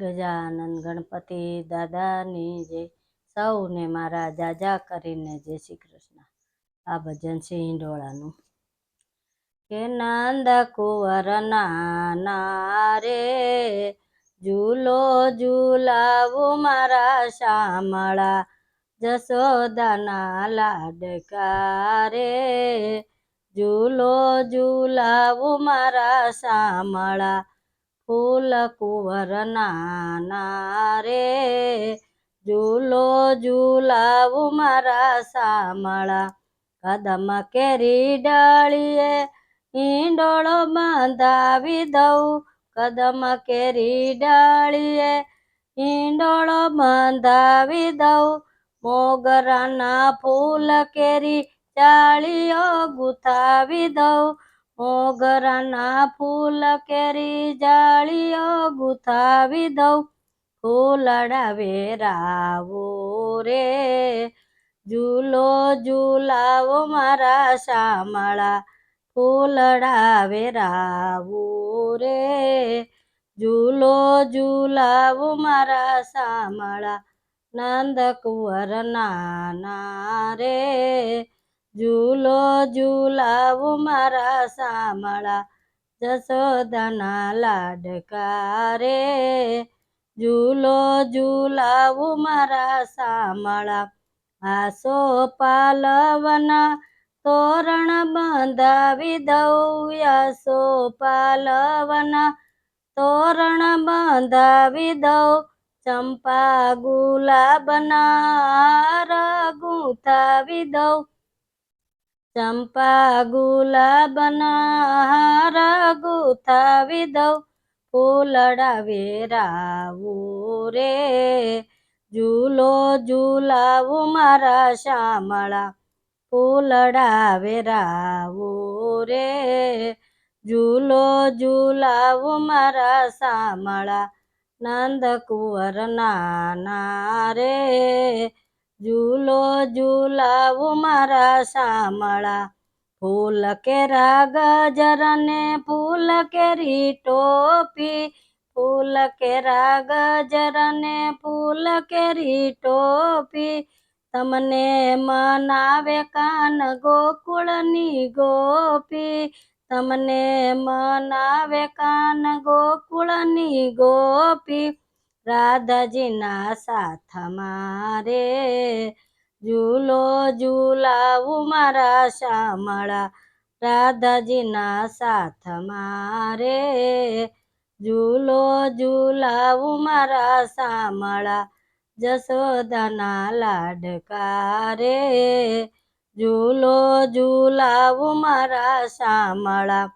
ગજાનંદ ગણપતિ દાદાની જય સૌને મારા જાજા કરીને જય શ્રી કૃષ્ણ. આ ભજન છે હિંડોળાનું કે નંદ કુંવર નાના રે, ઝૂલો ઝૂલાવું મારા શામળા જસોદાના લાડકા રે, ઝૂલો ઝૂલાવું મારા શામળા ફૂલ કુંવર નાના રે. ઝૂલો ઝૂલાવું મારા સામળા. કદમ કેરી ડાળીએ, ઈંડોળો બાંધાવી દઉં. કદમ કેરી ડાળીએ, ઈંડોળો બાંધાવી દઉં. મોગરાના ફૂલ કેરી ચાળીઓ ગુથાવી દઉં. મોગરાના ફૂલ કેરી જાળીઓ ગુથાવી દઉં. ફૂલડા વેરાવો રે. ઝૂલો ઝૂલાવો મારા શામળા. ફૂલડા વેરાવો રે. ઝૂલો ઝૂલાવો મારા શામળા. નંદ કુંવર નાના રે. ઝૂલો ઝૂલાવો મારા સામળા જસોદાના લાડકા રે ઝૂલો ઝૂલાવું મારા સામળા આસો પાલવના તોરણ બંધાવી દઉં, આસો પાલવના તોરણ બંધાવી દઉં, ચંપા ગુલાબના ગુંથાવી દઉં. ચંપા ગુલાબના હાર ગુથાવી દઉં ફૂલડા વેરાવું રે ઝૂલો ઝૂલાવું મારા શામળા ફૂલડા વેરાવું રે ઝૂલો ઝૂલાવું મારા શામળા નંદ કુંવર નાના રે ઝૂલો ઝૂલાવું મારા શામળા ફૂલ કેરા ગજરને ફૂલ કેરી ટોપી ફૂલ કેરા ગજરને ફૂલ કેરી ટોપી તમને મનાવે કાન ગોકુળની ગોપી. તમને મનાવે કાન ગોકુળની ગોપી. રાધાજીના સાથમાં રે ઝૂલો ઝૂલાવું મારા શામળા. રાધાજીના સાથમાં રે ઝૂલો ઝૂલાવું મારા શામળા. જશોદાના લાડકા રે ઝૂલો ઝૂલાવું મારા શામળા.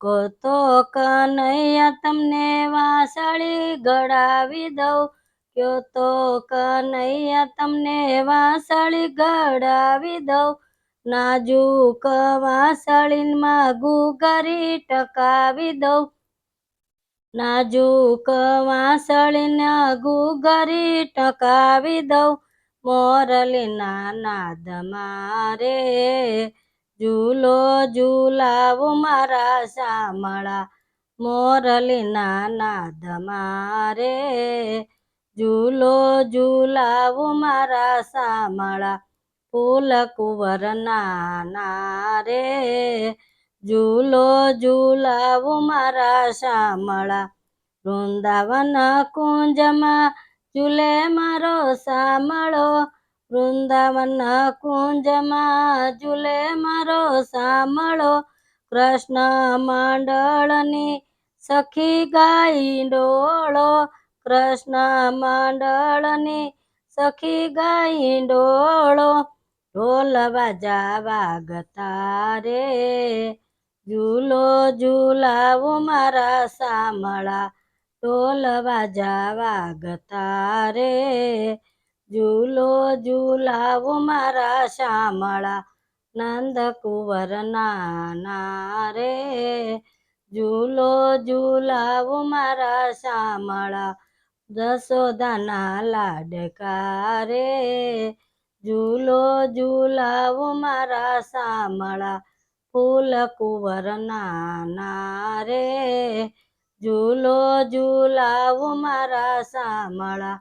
કોતો કનૈયા તમને વાસળી ગળાવી દઉં. કયો તો કનૈયા તમને વાસળી ગળાવી દઉં. નાજુક વાસળીમાં ગુગરી ટકાવી દઉં. નાજુક વાસળીને ગુગરી ટકાવી દઉં. મોરલીના નાદ રે ઝૂલો, ઝૂલાવો મારા શામળા મોરલી નાના ધમારે ઝૂલો, ઝૂલાવો મારા શામળા ફૂલ કુંવર નાના રે ઝૂલો, ઝૂલાવો મારા શામળા વૃંદાવન કુંજમાં ઝૂલે મારો શામળો વૃંદાવન કુંજમાં ઝૂલે મારો સાંભળો. કૃષ્ણ મંડળની સખી ગાઈ ડોળો. કૃષ્ણ મંડળની સખી ગાઈ ડોળો. ઢોલ વાજા વાગતા રે. ઝૂલો ઝૂલાવું મારા સાંભળા. ઢોલ વાજા વાગતા રે. ઝૂલો ઝૂલાવો મારા શામળા, નંદ કુંવર નાના રે. ઝૂલો ઝૂલાવો મારા શામળા દસોદાના લાડકા રે. ઝૂલો ઝૂલાવો મારા શામળા, ફૂલ કુંવર નાના રે. ઝૂલો ઝૂલાવો મારા સામળા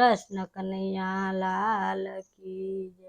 કૃષ્ણ કનૈયા લાલ કી